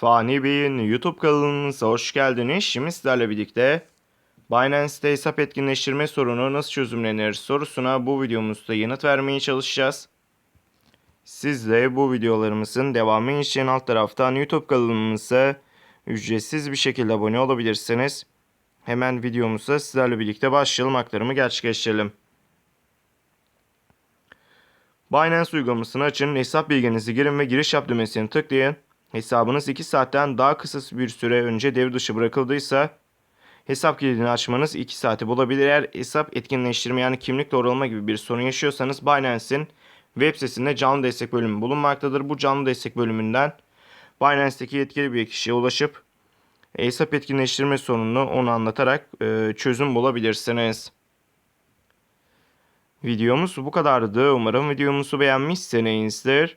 Fani Bey'in YouTube kanalımıza hoş geldiniz. Şimdi sizlerle birlikte Binance'te hesap etkinleştirme sorunu nasıl çözümlenir sorusuna bu videomuzda yanıt vermeye çalışacağız. Siz de bu videolarımızın devamı için alt taraftan YouTube kanalımıza ücretsiz bir şekilde abone olabilirsiniz. Hemen videomuza sizlerle birlikte başlayalım aktarımı gerçekleştirelim. Binance uygulamasını açın, hesap bilginizi girin ve giriş yap düğmesini tıklayın. Hesabınız 2 saatten daha kısa bir süre önce devre dışı bırakıldıysa hesap kilidini açmanız 2 saati bulabilir. Eğer hesap etkinleştirme yani kimlik doğrulama gibi bir sorun yaşıyorsanız Binance'in web sitesinde canlı destek bölümü bulunmaktadır. Bu canlı destek bölümünden Binance'deki yetkili bir kişiye ulaşıp hesap etkinleştirme sorununu onu anlatarak e, çözüm bulabilirsiniz. Videomuz bu kadardı. Umarım videomuzu beğenmişsinizdir.